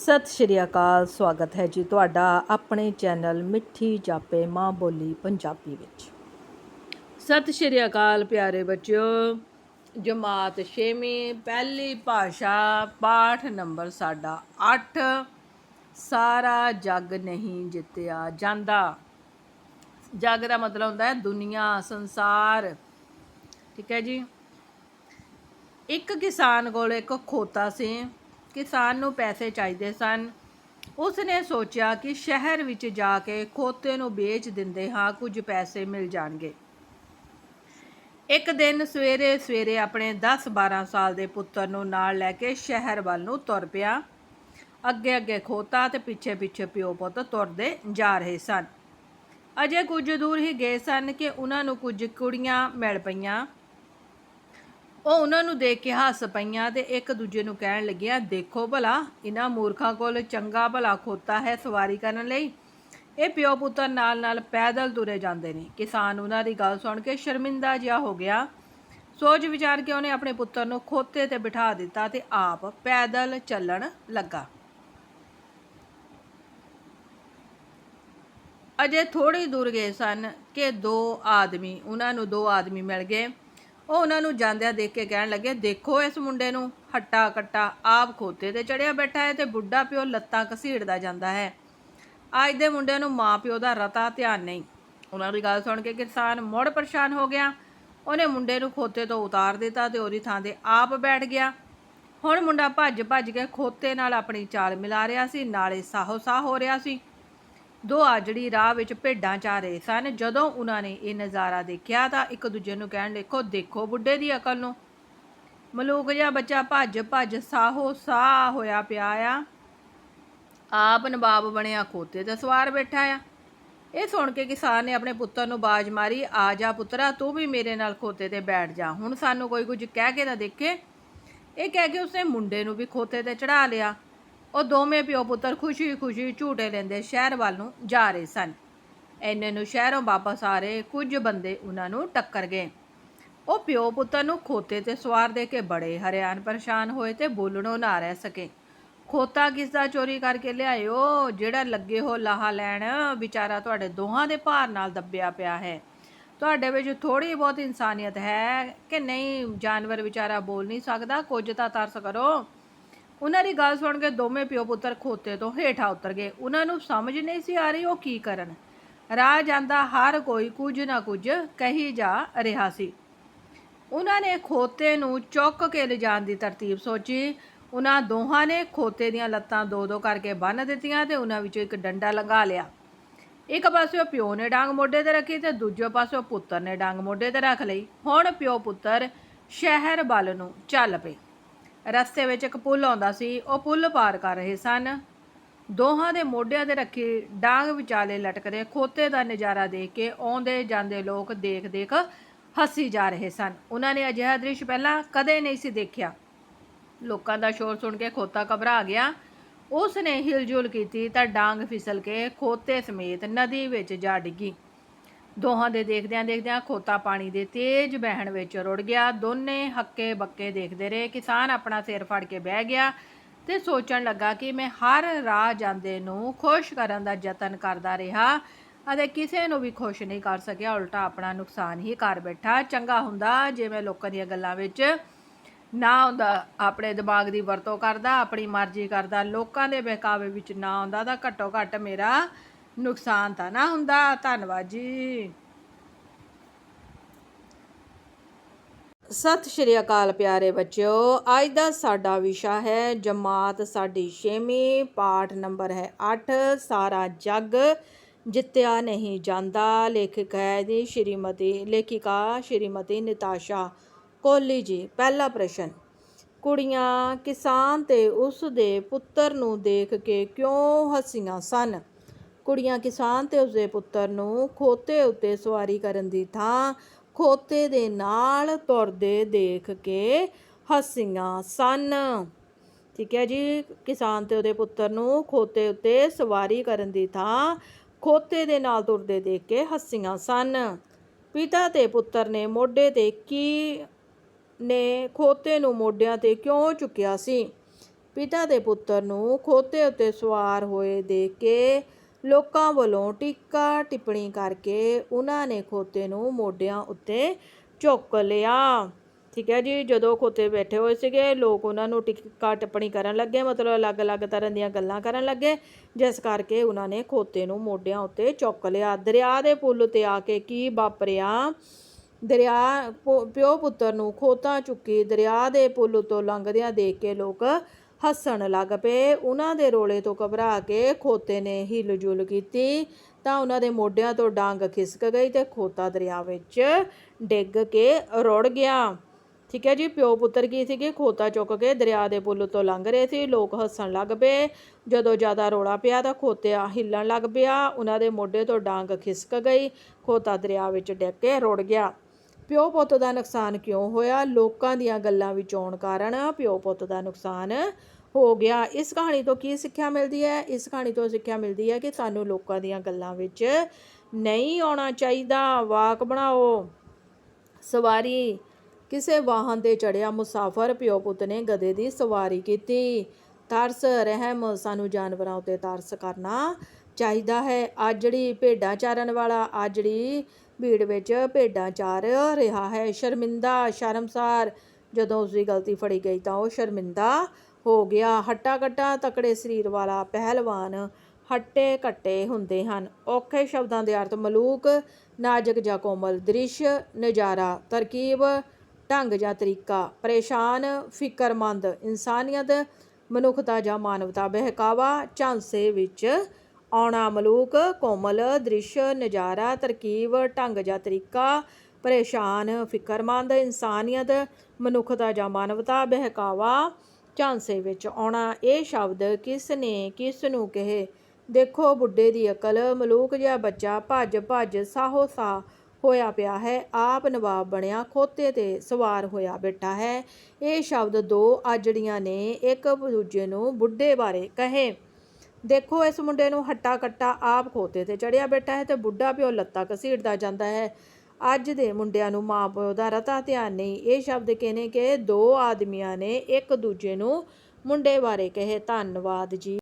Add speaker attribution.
Speaker 1: ਸਤਿ ਸ਼੍ਰੀ ਅਕਾਲ, ਸਵਾਗਤ ਹੈ ਜੀ ਤੁਹਾਡਾ ਆਪਣੇ ਚੈਨਲ ਮਿੱਠੀ ਜਾਪੇ ਮਾਂ ਬੋਲੀ ਪੰਜਾਬੀ ਵਿੱਚ। ਸਤਿ ਸ਼੍ਰੀ ਅਕਾਲ ਪਿਆਰੇ ਬੱਚਿਓ, ਜਮਾਤ 6ਵੀਂ ਪਹਿਲੀ ਭਾਸ਼ਾ, ਪਾਠ ਨੰਬਰ ਸਾਡਾ 8 ਸਾਰਾ ਜੱਗ ਨਹੀਂ ਜਿੱਤਿਆ ਜਾਂਦਾ। ਜੱਗ ਦਾ ਮਤਲਬ ਹੁੰਦਾ ਹੈ ਦੁਨੀਆ, ਸੰਸਾਰ। ਠੀਕ ਹੈ ਜੀ? ਇੱਕ ਕਿਸਾਨ ਕੋਲ ਇੱਕ ਖੋਤਾ ਸੀ। ਕਿਸਾਨ ਨੂੰ ਪੈਸੇ ਚਾਹੀਦੇ ਸਨ। ਉਸ ਨੇ ਸੋਚਿਆ ਕਿ ਸ਼ਹਿਰ ਵਿੱਚ ਜਾ ਕੇ ਖੋਤੇ ਨੂੰ ਵੇਚ ਦਿੰਦੇ ਹਾਂ, ਕੁਝ ਪੈਸੇ ਮਿਲ ਜਾਣਗੇ। ਇੱਕ ਦਿਨ ਸਵੇਰੇ ਸਵੇਰੇ ਆਪਣੇ 10-12 ਸਾਲ ਦੇ ਪੁੱਤਰ ਨੂੰ ਨਾਲ ਲੈ ਕੇ ਸ਼ਹਿਰ ਵੱਲ ਨੂੰ ਤੁਰ ਪਿਆ। ਅੱਗੇ ਅੱਗੇ ਖੋਤਾ ਤੇ ਪਿੱਛੇ ਪਿੱਛੇ ਪਿਓ ਪੁੱਤ ਤੁਰਦੇ ਜਾ ਰਹੇ ਸਨ। ਅਜੇ ਕੁਝ ਦੂਰ ਹੀ ਗਏ ਸਨ ਕਿ ਉਹਨਾਂ ਨੂੰ ਕੁਝ ਕੁੜੀਆਂ ਮਿਲ ਪਈਆਂ। ਉਹ ਉਹਨਾਂ ਨੂੰ ਦੇਖ ਕੇ ਹੱਸ ਪਈਆਂ ਤੇ ਇੱਕ ਦੂਜੇ ਨੂੰ ਕਹਿਣ ਲੱਗੀਆਂ, ਦੇਖੋ ਭਲਾ, ਇਹਨਾਂ ਮੂਰਖਾਂ ਕੋਲ ਚੰਗਾ ਭਲਾ ਖੋਤਾ ਹੈ ਸਵਾਰੀ ਕਰਨ ਲਈ। ਇਹ ਪਿਓ ਪੁੱਤਰ ਨਾਲ ਨਾਲ ਪੈਦਲ ਤੁਰੇ ਜਾਂਦੇ ਨੇ। ਕਿਸਾਨ ਉਹਨਾਂ ਦੀ ਗੱਲ ਸੁਣ ਕੇ ਸ਼ਰਮਿੰਦਾ ਜਿਹਾ ਹੋ ਗਿਆ। ਸੋਚ ਵਿਚਾਰ ਕੇ ਉਹਨੇ ਆਪਣੇ ਪੁੱਤਰ ਨੂੰ ਖੋਤੇ ਤੇ ਬਿਠਾ ਦਿੱਤਾ ਤੇ ਆਪ ਪੈਦਲ ਚੱਲਣ ਲੱਗਾ। ਅਜੇ ਥੋੜੀ ਦੂਰ ਗਏ ਸਨ ਕਿ ਦੋ ਆਦਮੀ, ਉਹਨਾਂ ਨੂੰ ਦੋ ਆਦਮੀ ਮਿਲ ਗਏ। ਉਹ ਉਹਨਾਂ ਨੂੰ ਜਾਂਦਿਆਂ ਦੇਖ ਕੇ ਕਹਿਣ ਲੱਗੇ, ਦੇਖੋ ਇਸ ਮੁੰਡੇ ਨੂੰ, ਹੱਟਾ ਕੱਟਾ ਆਪ ਖੋਤੇ ਤੇ ਚੜਿਆ ਬੈਠਾ ਹੈ ਤੇ ਬੁੱਢਾ ਪਿਓ ਲੱਤਾਂ ਘਸੀੜਦਾ ਜਾਂਦਾ ਹੈ। ਅੱਜ ਦੇ ਮੁੰਡਿਆਂ ਨੂੰ ਮਾਂ ਪਿਓ ਦਾ ਰਤਾ ਧਿਆਨ ਨਹੀਂ। ਉਹਨਾਂ ਦੀ ਗੱਲ ਸੁਣ ਕੇ ਕਿਸਾਨ ਮੁੜ ਪਰੇਸ਼ਾਨ ਹੋ ਗਿਆ। ਉਹਨੇ ਮੁੰਡੇ ਨੂੰ ਖੋਤੇ ਤੋਂ ਉਤਾਰ ਦਿੱਤਾ ਤੇ ਉਹਦੀ ਥਾਂ ਤੇ ਆਪ ਬੈਠ ਗਿਆ। ਹੁਣ ਮੁੰਡਾ ਭੱਜ ਭੱਜ ਕੇ ਖੋਤੇ ਨਾਲ ਆਪਣੀ ਚਾਲ ਮਿਲਾ ਰਿਹਾ ਸੀ, ਨਾਲੇ ਸਾਹੋ ਸਾਹ ਹੋ ਰਿਹਾ ਸੀ। ਦੋ ਆਜੜੀ ਰਾਹ ਵਿੱਚ ਭੇਡਾਂ ਚਾ ਰਹੇ ਸਨ। ਜਦੋਂ ਉਹਨਾਂ ਨੇ ਇਹ ਨਜ਼ਾਰਾ ਦੇਖਿਆ ਤਾਂ ਇੱਕ ਦੂਜੇ ਨੂੰ ਕਹਿਣ ਦੇਖੋ ਦੇਖੋ ਬੁੱਢੇ ਦੀ ਅਕਲ ਨੂੰ। ਮਲੂਕ ਜਿਹਾ ਬੱਚਾ ਭੱਜ ਭੱਜ ਸਾਹੋ ਸਾਹ ਹੋਇਆ ਪਿਆ ਆ। ਆਪ ਨਵਾਬ ਬਣਿਆ, ਖੋਤੇ ਤੇ ਸਵਾਰ ਬੈਠਾ ਆ। ਇਹ ਸੁਣ ਕੇ ਕਿਸਾਨ ਨੇ ਆਪਣੇ ਪੁੱਤਰ ਨੂੰ ਬਾਜ ਮਾਰੀ, ਆ ਜਾ ਪੁੱਤਰਾ, ਤੂੰ ਵੀ ਮੇਰੇ ਨਾਲ ਖੋਤੇ ਤੇ ਬੈਠ ਜਾ। ਹੁਣ ਸਾਨੂੰ ਕੋਈ ਕੁਝ ਕਹਿ ਕੇ ਨਾ ਦੇਖੇ। ਇਹ ਕਹਿ ਕੇ ਉਸਨੇ ਮੁੰਡੇ ਨੂੰ ਵੀ ਖੋਤੇ ਤੇ ਚੜਾ ਲਿਆ। ਉਹ ਦੋਵੇਂ ਪਿਓ ਪੁੱਤਰ ਖੁਸ਼ੀ-ਖੁਸ਼ੀ ਝੂਟੇ ਲੈਂਦੇ ਸ਼ਹਿਰ ਵੱਲ ਨੂੰ ਜਾ ਰਹੇ ਸਨ। ਐਨੇ ਨੂੰ ਸ਼ਹਿਰੋਂ ਵਾਪਸ ਆ ਰਹੇ ਕੁਝ ਬੰਦੇ ਉਹਨਾਂ ਨੂੰ ਟੱਕਰ ਗਏ। ਉਹ ਪਿਓ ਪੁੱਤਰ ਨੂੰ ਖੋਤੇ ਤੇ ਸਵਾਰ ਦੇ ਕੇ ਬੜੇ ਹਰਿਆਣ ਪਰੇਸ਼ਾਨ ਹੋਏ ਤੇ ਬੋਲਣੋਂ ਨਾ ਰਹਿ ਸਕੇ। ਖੋਤਾ ਕਿਸ ਦਾ ਚੋਰੀ ਕਰਕੇ ਲਿਆਇਓ, ਜਿਹੜਾ ਲੱਗੇ ਹੋ ਲਾਹਾ ਲੈਣ, ਵਿਚਾਰਾ ਤੁਹਾਡੇ ਦੋਹਾਂ ਦੇ ਭਾਰ ਨਾਲ ਦੱਬਿਆ ਪਿਆ ਹੈ। ਤੁਹਾਡੇ ਵਿੱਚ ਥੋੜੀ ਬਹੁਤ ਇਨਸਾਨੀਅਤ ਹੈ ਕਿ ਨਹੀਂ, ਜਾਨਵਰ ਵਿਚਾਰਾ ਬੋਲ ਨਹੀਂ ਸਕਦਾ, ਕੁਝ ਤਾਂ ਤਰਸ ਕਰੋ। ਉਹਨਾਂ ਦੀ ਗੱਲ ਸੁਣ ਕੇ ਦੋਵੇਂ ਪਿਓ ਪੁੱਤਰ ਖੋਤੇ ਤੋਂ ਹੇਠਾਂ ਉਤਰ ਗਏ। ਉਹਨਾਂ ਨੂੰ ਸਮਝ ਨਹੀਂ ਸੀ ਆ ਰਹੀ ਉਹ ਕੀ ਕਰਨ। ਰਾਹ ਜਾਂਦਾ ਹਰ ਕੋਈ ਕੁਝ ਨਾ ਕੁਝ ਕਹੀ ਜਾ ਰਿਹਾ ਸੀ। ਉਹਨਾਂ ਨੇ ਖੋਤੇ ਨੂੰ ਚੁੱਕ ਕੇ ਲਿਜਾਣ ਦੀ ਤਰਤੀਬ ਸੋਚੀ। ਉਹਨਾਂ ਦੋਹਾਂ ਨੇ ਖੋਤੇ ਦੀਆਂ ਲੱਤਾਂ ਦੋ ਦੋ ਕਰਕੇ ਬੰਨ੍ਹ ਦਿੱਤੀਆਂ ਤੇ ਉਹਨਾਂ ਵਿੱਚੋਂ ਇੱਕ ਡੰਡਾ ਲੰਘਾ ਲਿਆ। ਇੱਕ ਪਾਸੇ ਪਿਓ ਨੇ ਡਾਂਗ ਮੋਢੇ ਤੇ ਰੱਖੀ ਤੇ ਦੂਜੇ ਪਾਸੇ ਪੁੱਤਰ ਨੇ ਡਾਂਗ ਮੋਢੇ ਤੇ ਰੱਖ ਲਈ। ਹੁਣ ਪਿਓ ਪੁੱਤਰ ਸ਼ਹਿਰ ਵੱਲ ਨੂੰ ਚੱਲ ਪਏ। ਰਸਤੇ ਵਿੱਚ ਇੱਕ ਪੁਲ ਆਉਂਦਾ ਸੀ, ਉਹ ਪੁੱਲ ਪਾਰ ਕਰ ਰਹੇ ਸਨ। ਦੋਹਾਂ ਦੇ ਮੋਢਿਆਂ ਤੇ ਰੱਖੀ ਡਾਂਗ ਵਿਚਾਲੇ ਲਟਕਦੇ ਖੋਤੇ ਦਾ ਨਜ਼ਾਰਾ ਦੇਖ ਕੇ ਆਉਂਦੇ ਜਾਂਦੇ ਲੋਕ ਦੇਖ ਦੇਖ ਹੱਸੀ ਜਾ ਰਹੇ ਸਨ। ਉਹਨਾਂ ਨੇ ਅਜਿਹਾ ਦ੍ਰਿਸ਼ ਪਹਿਲਾਂ ਕਦੇ ਨਹੀਂ ਸੀ ਦੇਖਿਆ। ਲੋਕਾਂ ਦਾ ਸ਼ੋਰ ਸੁਣ ਕੇ ਖੋਤਾ ਘਬਰਾ ਗਿਆ। ਉਸ ਨੇ ਹਿਲਜੁਲ ਕੀਤੀ ਤਾਂ ਡਾਂਗ ਫਿਸਲ ਕੇ ਖੋਤੇ ਸਮੇਤ ਨਦੀ ਵਿੱਚ ਜਾ ਡਿੱਗੀ। ਦੋਹਾਂ ਦੇ ਦੇਖਦਿਆਂ ਦੇਖਦਿਆਂ ਖੋਤਾ ਪਾਣੀ ਦੇ ਤੇਜ਼ ਵਹਿਣ ਵਿੱਚ ਰੁੜ ਗਿਆ। ਦੋਨੇ ਹੱਕੇ ਬੱਕੇ ਦੇਖਦੇ ਰਹੇ। ਕਿਸਾਨ ਆਪਣਾ ਸਿਰ ਫੜ ਕੇ ਬਹਿ ਗਿਆ ਤੇ ਸੋਚਣ ਲੱਗਾ ਕਿ ਮੈਂ ਹਰ ਰਾਹ ਜਾਂਦੇ ਨੂੰ ਖੁਸ਼ ਕਰਨ ਦਾ ਯਤਨ ਕਰਦਾ ਰਿਹਾ ਅਤੇ ਕਿਸੇ ਨੂੰ ਵੀ ਖੁਸ਼ ਨਹੀਂ ਕਰ ਸਕਿਆ। ਉਲਟਾ ਆਪਣਾ ਨੁਕਸਾਨ ਹੀ ਕਰ ਬੈਠਾ। ਚੰਗਾ ਹੁੰਦਾ ਜੇ ਮੈਂ ਲੋਕਾਂ ਦੀਆਂ ਗੱਲਾਂ ਵਿੱਚ ਨਾ ਆਉਂਦਾ। ਆਪਣੇ ਦਿਮਾਗ ਦੀ ਵਰਤੋਂ ਕਰਦਾ, ਆਪਣੀ ਮਰਜ਼ੀ ਕਰਦਾ। ਲੋਕਾਂ ਦੇ ਬਹਿਕਾਵੇ ਵਿੱਚ ਨਾ ਆਉਂਦਾ ਤਾਂ ਘੱਟੋ ਘੱਟ ਮੇਰਾ ਨੁਕਸਾਨ ਤਾਂ ਨਾ ਹੁੰਦਾ। ਧੰਨਵਾਦ ਜੀ। ਸਤਿ ਸ਼੍ਰੀ ਅਕਾਲ ਪਿਆਰੇ ਬੱਚਿਓ। ਅੱਜ ਦਾ ਸਾਡਾ ਵਿਸ਼ਾ ਹੈ ਜਮਾਤ ਸਾਡੀ 6ਵੀਂ ਪਾਠ ਨੰਬਰ ਹੈ 8 ਸਾਰਾ ਜੱਗ ਜਿੱਤਿਆ ਨਹੀਂ ਜਾਂਦਾ। ਲੇਖਕ ਹੈ ਜੀ ਸ਼੍ਰੀਮਤੀ, ਲੇਖਿਕਾ ਸ਼੍ਰੀਮਤੀ ਨਿਤਾਸ਼ਾ ਕੋਹਲੀ ਜੀ, ਪਹਿਲਾ ਪ੍ਰਸ਼ਨ। ਕੁੜੀਆਂ ਕਿਸਾਨ ਤੇ ਉਸ ਦੇ ਪੁੱਤਰ ਨੂੰ ਦੇਖ ਕੇ ਕਿਉਂ ਹੱਸੀਆਂ ਸਨ? ਕੁੜੀਆਂ ਕਿਸਾਨ ਤੇ ਉਸਦੇ ਪੁੱਤਰ ਨੂੰ ਖੋਤੇ ਉੱਤੇ ਸਵਾਰੀ ਕਰਨ ਦੀ ਥਾਂ ਖੋਤੇ ਦੇ ਨਾਲ ਤੁਰਦੇ ਦੇਖ ਕੇ ਹੱਸੀਆਂ ਸਨ। ਠੀਕ ਹੈ ਜੀ, ਕਿਸਾਨ ਤੇ ਉਹਦੇ ਪੁੱਤਰ ਨੂੰ ਖੋਤੇ ਉੱਤੇ ਸਵਾਰੀ ਕਰਨ ਦੀ ਥਾਂ ਖੋਤੇ ਦੇ ਨਾਲ ਤੁਰਦੇ ਦੇਖ ਕੇ ਹੱਸੀਆਂ ਸਨ। ਪਿਤਾ ਤੇ ਪੁੱਤਰ ਨੇ ਮੋਢੇ ਤੇ ਕੀ ਨੇ ਖੋਤੇ ਨੂੰ ਮੋਢਿਆਂ ਤੇ ਕਿਉਂ ਚੁੱਕਿਆ ਸੀ? ਪਿਤਾ ਦੇ ਪੁੱਤਰ ਨੂੰ ਖੋਤੇ ਉੱਤੇ ਸਵਾਰ ਹੋਏ ਦੇਖ ਕੇ ਲੋਕਾਂ ਵੱਲੋਂ ਟੀਕਾ ਟਿੱਪਣੀ ਕਰਕੇ ਉਹਨਾਂ ਨੇ ਖੋਤੇ ਨੂੰ ਮੋਢਿਆਂ ਉੱਤੇ ਚੁੱਕ ਲਿਆ। ਠੀਕ ਹੈ ਜੀ, ਜਦੋਂ ਖੋਤੇ ਬੈਠੇ ਹੋਏ ਸੀਗੇ, ਲੋਕ ਉਹਨਾਂ ਨੂੰ ਟਿੱਕਾ ਟਿੱਪਣੀ ਕਰਨ ਲੱਗੇ, ਮਤਲਬ ਅਲੱਗ-ਅਲੱਗ ਤਰ੍ਹਾਂ ਦੀਆਂ ਗੱਲਾਂ ਕਰਨ ਲੱਗੇ, ਜਿਸ ਕਰਕੇ ਉਹਨਾਂ ਨੇ ਖੋਤੇ ਨੂੰ ਮੋਢਿਆਂ ਉੱਤੇ ਚੁੱਕ ਲਿਆ। ਦਰਿਆ ਦੇ ਪੁੱਲ ਤੇ ਆ ਕੇ ਕੀ ਵਾਪਰਿਆ? ਦਰਿਆ ਪੁ- ਪਿਓ ਪੁੱਤਰ ਨੂੰ ਖੋਤਾ ਚੁੱਕੀ ਦਰਿਆ ਦੇ ਪੁੱਲ ਤੋਂ ਲੰਘਦਿਆਂ ਦੇਖ ਕੇ ਲੋਕ ਹੱਸਣ ਲੱਗ ਪਏ। ਉਹਨਾਂ ਦੇ ਰੋਲੇ ਤੋਂ ਘਬਰਾ ਕੇ ਖੋਤੇ ਨੇ ਹਿਲਜੁਲ ਕੀਤੀ ਤਾਂ ਉਹਨਾਂ ਦੇ ਮੋਢਿਆਂ ਤੋਂ ਡਾਂਗ ਖਿਸਕ ਗਈ ਤੇ ਖੋਤਾ ਦਰਿਆ ਵਿੱਚ ਡਿੱਗ ਕੇ ਰੁੜ ਗਿਆ। ਠੀਕ ਹੈ ਜੀ, ਪਿਓ ਪੁੱਤਰ ਕੀ ਸੀਗੇ? ਖੋਤਾ ਚੁੱਕ ਕੇ ਦਰਿਆ ਦੇ ਪੁੱਲ ਤੋਂ ਲੰਘ ਰਹੇ ਸੀ। ਲੋਕ ਹੱਸਣ ਲੱਗ ਪਏ। ਜਦੋਂ ਜ਼ਿਆਦਾ ਰੋਲਾ ਪਿਆ ਤਾਂ ਖੋਤਾ ਹਿੱਲਣ ਲੱਗ ਪਿਆ। ਉਹਨਾਂ ਦੇ ਮੋਢੇ ਤੋਂ ਡਾਂਗ ਖਿਸਕ ਗਈ। ਖੋਤਾ ਦਰਿਆ ਵਿੱਚ ਡਿੱਗ ਕੇ ਰੁੜ ਗਿਆ। ਪਿਓ ਪੁੱਤ ਦਾ ਨੁਕਸਾਨ ਕਿਉਂ ਹੋਇਆ? ਲੋਕਾਂ ਦੀਆਂ ਗੱਲਾਂ ਵਿੱਚ ਆਉਣ ਕਾਰਨ ਪਿਓ ਪੁੱਤ ਦਾ ਨੁਕਸਾਨ ਹੋ ਗਿਆ। ਇਸ ਕਹਾਣੀ ਤੋਂ ਕੀ ਸਿੱਖਿਆ ਮਿਲਦੀ ਹੈ? ਇਸ ਕਹਾਣੀ ਤੋਂ ਸਿੱਖਿਆ ਮਿਲਦੀ ਹੈ ਕਿ ਸਾਨੂੰ ਲੋਕਾਂ ਦੀਆਂ ਗੱਲਾਂ ਵਿੱਚ ਨਹੀਂ ਆਉਣਾ ਚਾਹੀਦਾ। ਵਾਕ ਬਣਾਓ। ਸਵਾਰੀ। ਕਿਸੇ ਵਾਹਨ ਤੇ ਚੜਿਆ ਮੁਸਾਫਰ ਪਿਓ ਪੁੱਤ ਨੇ ਗਧੇ ਦੀ ਸਵਾਰੀ ਕੀਤੀ। ਤਰਸ, ਰਹਿਮ ਸਾਨੂੰ ਜਾਨਵਰਾਂ ਉੱਤੇ ਤਰਸ ਕਰਨਾ ਚਾਹੀਦਾ ਹੈ। ਅੱਜ ਭੇਡਾਂ ਚਾਰਨ ਵਾਲਾ, ਅੱਜ ਜਿਹੜੀ ਭੀੜ ਵਿੱਚ ਭੇਡਾਂ ਚਾਰ ਰਿਹਾ ਹੈ। ਸ਼ਰਮਿੰਦਾ, ਸ਼ਰਮਸਾਰ, ਜਦੋਂ ਉਸ ਦੀ ਗਲਤੀ ਫੜੀ ਗਈ ਤਾਂ ਉਹ ਸ਼ਰਮਿੰਦਾ ਹੋ ਗਿਆ। ਹੱਟਾ ਕੱਟਾ ਤਕੜੇ ਸਰੀਰ ਵਾਲਾ ਪਹਿਲਵਾਨ ਹੱਟੇ ਕੱਟੇ ਹੁੰਦੇ ਹਨ। ਔਖੇ ਸ਼ਬਦਾਂ ਦੇ ਅਰਥ ਮਲੂਕ, ਨਾਜ਼ੁਕ ਜਾਂ ਕੋਮਲ, ਦ੍ਰਿਸ਼, ਨਜ਼ਾਰਾ, ਤਰਕੀਬ, ਢੰਗ ਜਾਂ ਤਰੀਕਾ, ਪਰੇਸ਼ਾਨ, ਫਿਕਰਮੰਦ, ਇਨਸਾਨੀਅਤ, ਮਨੁੱਖਤਾ ਜਾਂ ਮਾਨਵਤਾ, ਬਹਿਕਾਵਾ, ਝਾਂਸੇ ਵਿੱਚ ਆਉਣਾ ਮਲੂਕ, ਕੋਮਲ, ਦ੍ਰਿਸ਼, ਨਜ਼ਾਰਾ, ਤਰਕੀਬ, ਢੰਗ ਜਾਂ ਤਰੀਕਾ, ਪਰੇਸ਼ਾਨ, ਫਿਕਰਮੰਦ, ਇਨਸਾਨੀਅਤ ਮਨੁੱਖਤਾ ਜਾਂ ਮਾਨਵਤਾ, ਬਹਿਕਾਵਾ, ਝਾਂਸੇ ਵਿੱਚ ਆਉਣਾ। ਇਹ ਸ਼ਬਦ ਕਿਸ ਨੇ ਕਿਸ ਨੂੰ ਕਹੇ? ਦੇਖੋ ਬੁੱਢੇ ਦੀ ਅਕਲ, ਮਲੂਕ ਜਿਹਾ ਬੱਚਾ ਭੱਜ ਭੱਜ ਸਾਹੋ ਸਾਹ ਹੋਇਆ ਪਿਆ ਹੈ। ਆਪ ਨਵਾਬ ਬਣਿਆ, ਖੋਤੇ ਤੇ ਸਵਾਰ ਹੋਇਆ ਬੈਠਾ ਹੈ। ਇਹ ਸ਼ਬਦ ਦੋ ਆਜੜੀਆਂ ਨੇ, ਇੱਕ ਦੂਜੇ ਨੂੰ ਬੁੱਢੇ ਬਾਰੇ ਕਹੇ। ਦੇਖੋ, ਇਸ ਮੁੰਡੇ ਨੂੰ ਹੱਟਾ ਕੱਟਾ ਆਪ ਖੋਤੇ ਤੇ ਚੜਿਆ ਬੈਠਾ ਹੈ ਤੇ ਬੁੱਢਾ ਪਿਓ ਲੱਤਾਂ ਘਸੀੜਦਾ ਜਾਂਦਾ ਹੈ। ਅੱਜ ਦੇ ਮੁੰਡਿਆਂ ਨੂੰ ਮਾਂ ਪਿਓ ਦਾ ਰਤਾ ਧਿਆਨ ਨਹੀਂ। ਇਹ ਸ਼ਬਦ ਕਹਿੰਨੇ ਕਿ ਦੋ ਆਦਮੀਆਂ ਨੇ ਇੱਕ ਦੂਜੇ ਨੂੰ ਮੁੰਡੇ ਬਾਰੇ ਕਹੇ। ਧੰਨਵਾਦ ਜੀ।